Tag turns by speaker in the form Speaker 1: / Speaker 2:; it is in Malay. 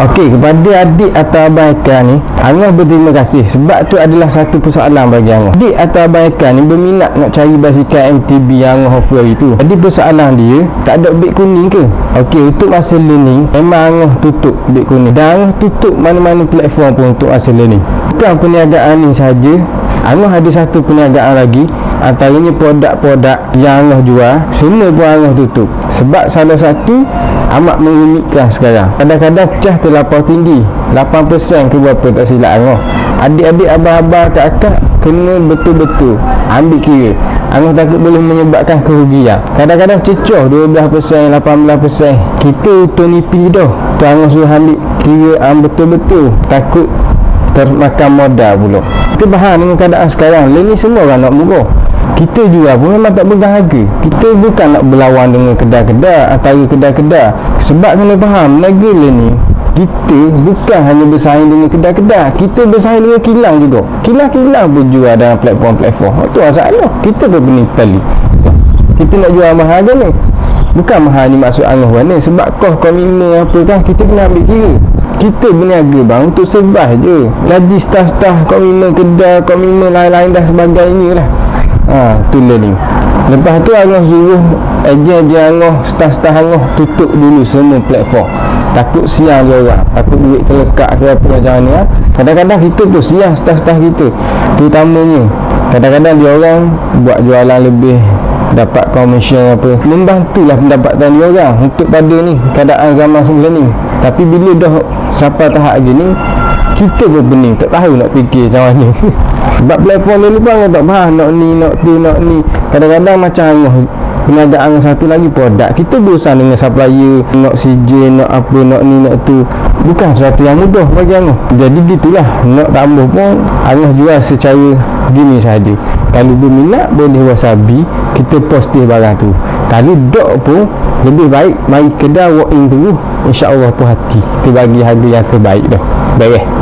Speaker 1: Okey, kepada adik atau abang Eka ni, Angah berterima kasih sebab tu adalah satu persoalan bagi Angah. Adik atau abang Eka ni berminat nak cari basikal MTB yang Angah offer hari tu. Jadi persoalan dia, tak ada beg kuning ke? Okey, untuk masa learning, memang Angah tutup beg kuning. Dan Angah tutup mana-mana platform pun untuk masa learning. Bukan perniagaan ni saja, Angah ada satu perniagaan lagi Antaranya produk-produk yang Angah jual Semua pun Angah tutup. Sebab salah satu amat mengunikkan sekarang. Kadang-kadang cah terlapar tinggi 8% ke berapa tak silap Angah Adik-adik abang-abang kakak kena betul-betul ambil kira. Angah takut boleh menyebabkan kerugian. Kadang-kadang cecoh 12%, 18% Kita utuh nipi dah. Tu Angah suruh ambil kira um, betul-betul. Takut termakan modal pula. Kita faham dengan keadaan sekarang. Lain ni semua orang nak murah kita juga pun memang tak pegang harga kita bukan nak berlawan dengan kedai-kedai antara kedai-kedai. Sebab kena faham negara ni kita bukan hanya bersaing dengan kedai-kedai. Kita bersaing dengan kilang juga. Kilang-kilang pun jual dalam platform-platform. Itu masalah kita pun benih tali. Kita nak jual mahal ke ni. Bukan mahal ni maksud angah mana sebab kos komitmen apa kan kita kena ambil kira. Kita berniaga bang untuk survive je. Gaji staff-staff komitmen kedai komitmen lain-lain dan sebagainya lah ha, tu learning lepas tu Angah suruh ejen-ejen Angah staff-staff Angah tutup dulu semua platform. Takut siang dia orang takut duit terlekat ke apa macam ni ha? kadang-kadang kita tu siang staff-staff kita terutamanya. Kadang-kadang dia orang buat jualan lebih dapat komisen apa. Membantulah pendapatan dia orang untuk pada ni keadaan zaman sebelah ni. Tapi bila dah sampai tahap gini kita pun bening tak tahu nak fikir macam mana. Sebab platform ni pun tak faham nak ni nak tu nak ni. Kadang-kadang macam angah pengadaan satu lagi produk. Kita berusaha dengan supplier nak CJ nak apa nak ni nak tu. Bukan sesuatu yang mudah bagi angah jadi gitulah nak tambah pun angah jual secara gini saja kalau berminat boleh wasabi kita posting barang tu. Kalau dok pun lebih baik mari kedai walk in dulu insyaAllah puas hati. Kita bagi harga yang terbaik dah. Eh